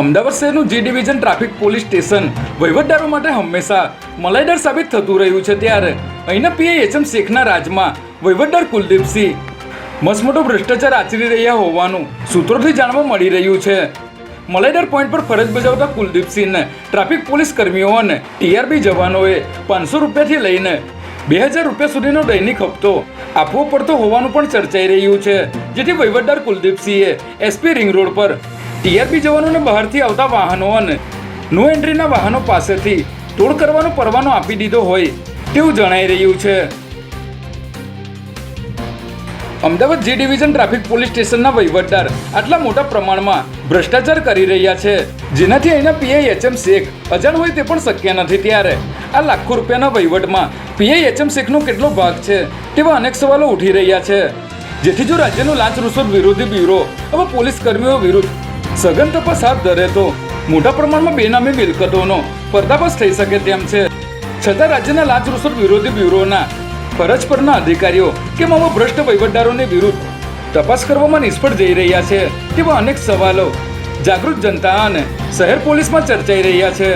અમદાવાદ શહેરનું G division traffic police station વહીવટદારો માટે હંમેશા મલાઈદાર સાબિત થતું રહ્યું છે ત્યારે અહીંના પીએ એચએમ શેખના રાજમાં વહીવટદાર કુલદીપસિંહ મસમોટો ભ્રષ્ટાચાર આચરી રહ્યા હોવાનું સૂત્રોથી જાણવા મળી રહ્યું છે. મલાઈદાર પોઈન્ટ પર ફરજ બજાવતા કુલદીપસિંહને ટ્રાફિક પોલીસ કર્મીઓ અને ટીઆરબી જવાનોએ પાંચસો રૂપિયાથી લઈને બે હજાર રૂપિયા સુધીનો દૈનિક હપ્તો આપવો પડતો હોવાનું પણ ચર્ચાઈ રહ્યું છે, જેથી વહીવટદાર કુલદીપસિંહે એસપી રિંગ રોડ પર ટીઆરબી જવાનોને બહારથી આવતા વાહનો અને નો એન્ટ્રીના વાહનો પાસેથી તોડ કરવાનો પરવાનો આપી દીધો હોય તેવું જણાઈ રહ્યું છે. Ahmedabad G division traffic police સ્ટેશનના વહીવટદાર આટલા મોટા પ્રમાણમાં ભ્રષ્ટાચાર કરી રહ્યા છે. જેનાથી અહીંના પીઆઈ એચએમ શેખ અજાણ હોય તે પણ શક્ય નથી ત્યારે. આ લાખો રૂપિયાના વહીવટમાં પીઆઈ એચએમ શેખનો કેટલો ભાગ છે તેવા અનેક સવાલો ઉઠી રહ્યા છે. જેથી જો રાજ્યનું લાંચ રૂશ્વત વિરોધી બ્યુરો હવે પોલીસ કર્મીઓ વિરુદ્ધ સઘન તપાસ હાથ ધરે તો મોટા પ્રમાણમાં બેનામી મિલકતોનો પર્દાફાશ થઈ શકે તેમ છે. છતાં રાજ્યના લાંચ રૂશ્વત વિરોધી બ્યુરોના, ફરજ પરના અધિકારીઓ કે મામા ભ્રષ્ટ વહીવટદારોની વિરુદ્ધ તપાસ કરવામાં નિષ્ફળ જઈ રહ્યા છે તેવા અનેક સવાલો જાગૃત જનતા અને શહેર પોલીસમાં ચર્ચાઈ રહ્યા છે.